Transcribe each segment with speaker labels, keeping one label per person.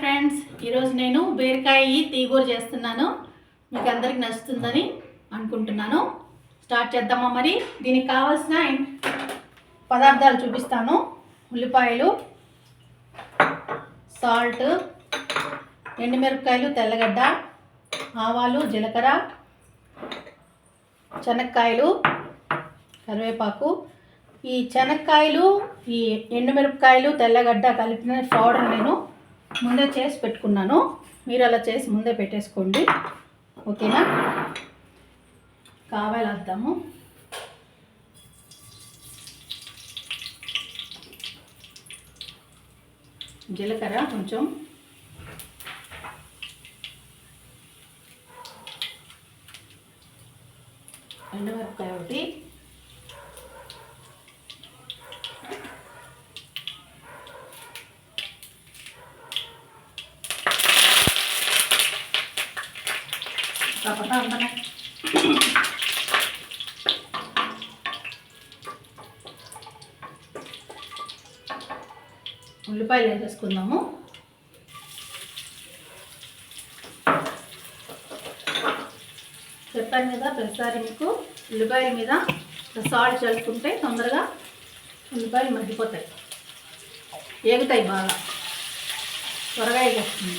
Speaker 1: Friends ఈరోజు నేను బీరకాయ తీగూర చేస్తున్నాను. మీకు అందరికి నచ్చుతుందని అనుకుంటున్నాను. స్టార్ట్ చేద్దామా మరి? దీనికి కావాల్సిన పదార్థాలు చూపిస్తాను. ఉల్లిపాయలు సాల్ట్ ఎండుమిరపకాయలు తెల్లగడ్డ ఆవాలు జీలకర్ర శనక్కాయలు కరివేపాకు. ఈ శనక్కాయలు ఈ ఎండుమిరపకాయలు తెల్లగడ్డ కలిపిన పౌడర్ నేను ముందే చేసి పెట్టుకున్నాను. మీరు అలా చేసి ముందే పెట్టేసుకోండి. ఓకేనా? కావాలి వద్దాము జీలకర్ర కొంచెం. ఎండుమిరపకాయ ఒకటి. కాకపోతే అంతనే ఉల్లిపాయలు వేసేసుకుందాము చెప్పాను కదా ప్రతిసారి మీకు ఉల్లిపాయల మీద సాల్ట్ చల్లుకుంటే తొందరగా ఉల్లిపాయలు మగ్గిపోతాయి. ఏగుతాయి బాగా. త్వరగా ఎగేస్తుంది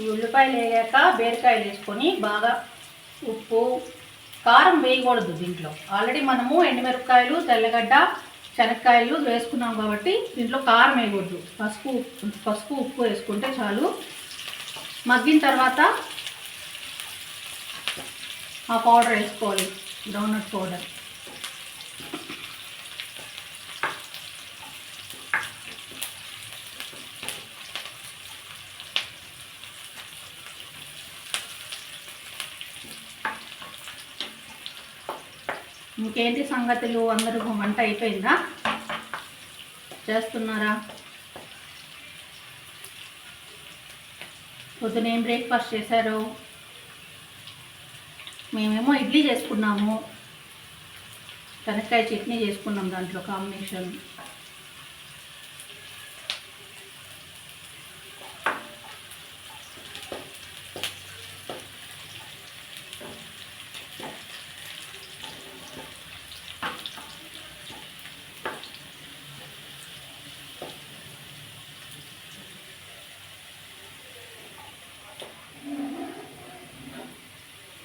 Speaker 1: ఈ ఉల్లిపాయలు వేగాక బీరకాయలు వేసుకొని బాగా ఉప్పు కారం వేయకూడదు దీంట్లో. ఆల్రెడీ మనము ఎండుమిరపకాయలు తెల్లగడ్డ శనక్కాయలు వేసుకున్నాం కాబట్టి దీంట్లో కారం వేయకూడదు. పసుపు పసుపు ఉప్పు వేసుకుంటే చాలు. మగ్గిన తర్వాత ఆ పౌడర్ వేసుకోవాలి గ్రౌండ్నట్ పౌడర్. ఇంకేంటి సంగతులు? అందరూ వంట అయిపోయిందా? చేస్తున్నారా? పొద్దున ఏం బ్రేక్ఫాస్ట్ చేశారు? మేమేమో ఇడ్లీ చేసుకున్నాము. శనక్కాయ చట్నీ చేసుకున్నాం దాంట్లో కాంబినేషన్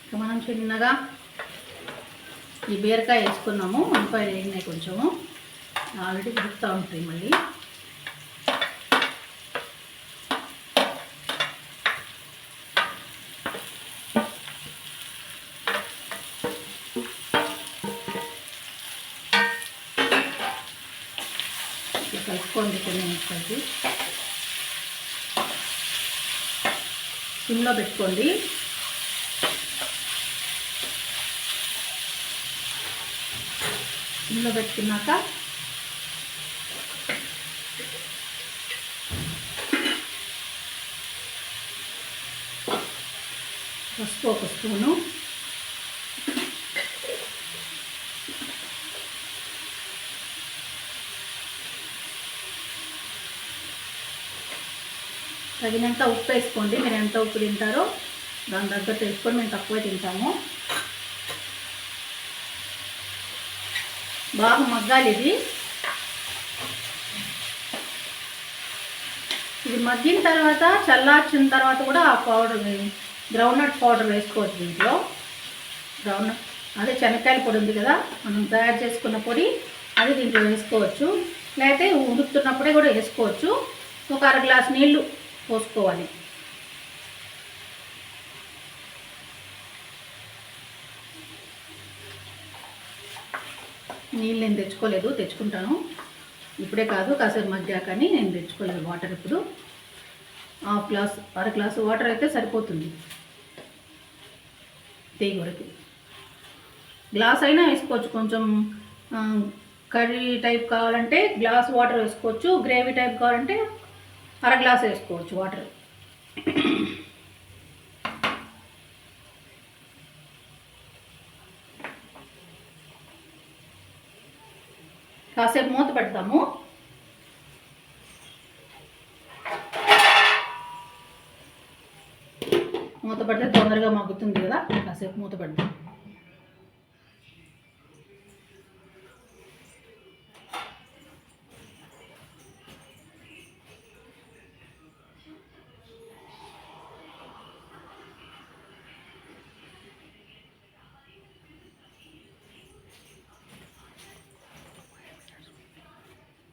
Speaker 1: ఇక మనం చిన్నగా ఈ బీరకాయ వేసుకున్నాము వంకాయలు వేగినాయి కొంచెము. ఆల్రెడీ ఉడుకుతూ ఉంటాయి మళ్ళీ. ఇట్లా కలుపుకోండి కొన్ని నిమిషాలకి. సిమ్లో పెట్టుకోండి. ఇందులో పెట్టుకున్నాక పసుపు ఒక స్పూను. తగినంత ఉప్పు వేసుకోండి. మీరు ఎంత ఉప్పు తింటారో దాని తగ్గట్టు వేసుకొని మేము తక్కువ తింటాము. బాగా మగ్గాలి ఇది. ఇది మగ్గిన తర్వాత చల్లార్చిన తర్వాత కూడా ఆ పౌడర్ గ్రౌండ్నట్ పౌడర్ వేసుకోవచ్చు దీంట్లో. గ్రౌండ్నట్ అదే శనక్కాయల పొడి ఉంది కదా మనం తయారు చేసుకున్న పొడి అది దీంట్లో వేసుకోవచ్చు. లేకపోతే ఉడుకుతున్నప్పుడే కూడా వేసుకోవచ్చు. ఒక అర గ్లాస్ నీళ్ళు పోసుకోవాలి. నీళ్ళు నేను తెచ్చుకోలేదు తెచ్చుకుంటాను. ఇప్పుడే కాదు కాసేపు మధ్య కానీ నేను తెచ్చుకోలేదు వాటర్ ఇప్పుడు. హాఫ్ గ్లాస్ అర గ్లాసు వాటర్ అయితే సరిపోతుంది. టీ వరకు. గ్లాస్ అయినా వేసుకోవచ్చు కొంచెం కర్రీ టైప్ కావాలంటే గ్లాస్ వాటర్ వేసుకోవచ్చు గ్రేవీ టైప్ కావాలంటే అర గ్లాస్ వేసుకోవచ్చు వాటర్. కాసేపు మూత పెడతాము. మూత పెడితే తొందరగా మగ్గుతుంది కదా కాసేపు మూత పెడతాం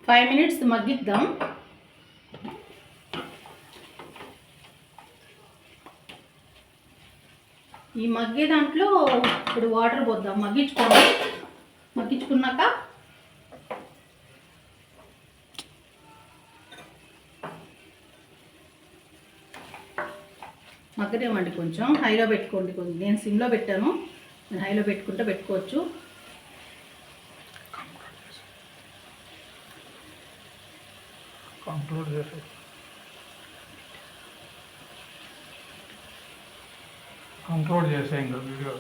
Speaker 1: ఫైవ్ మినిట్స్ మగ్గిద్దాం. ఈ మగ్గే దాంట్లో ఇప్పుడు వాటర్ పోద్దాం. మగ్గించుకోండి. మగ్గించుకున్నాక మగ్గనివ్వండి కొంచెం. హైలో పెట్టుకోండి కొంచెం. నేను సిమ్లో పెట్టాను. నేను హైలో పెట్టుకుంటే పెట్టుకోవచ్చు.
Speaker 2: కంక్లూడ్ చేసి కంక్లూడ్ చేసే ఇంకా వీడియో.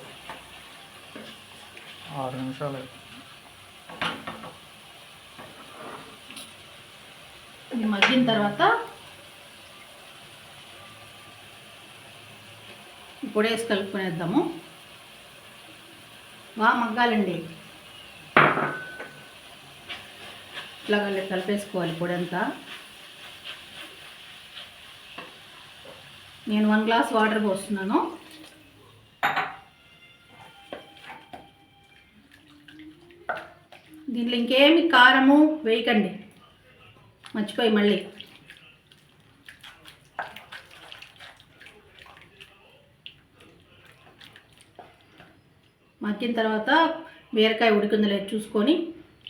Speaker 2: ఆరు నిమిషాలు.
Speaker 1: ఇది మగ్గిన తర్వాత ఇప్పుడు వేసి కలుపుకునేద్దాము. బాగా మగ్గాలండి. ఇట్లా కలిపేసుకోవాలి పొడంతా నేను వన్ గ్లాస్ వాటర్ పోస్తున్నాను. దీంట్లో ఇంకేమి కారము వేయకండి. మర్చిపోయి మళ్ళీ. మగ్గిన తర్వాత బీరకాయ ఉడికిందో లేదు చూసుకొని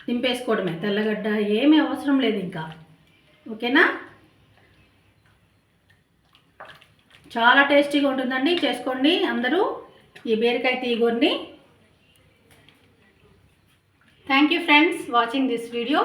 Speaker 1: దింపేసుకోవడమే. తెల్లగడ్డ ఏమీ అవసరం లేదు ఇంకా. ఓకేనా? చాలా టేస్టీగా ఉంటుందండి. చేసుకోండి అందరూ ఈ బీరకాయ తీగూరిని. Thank you friends watching this video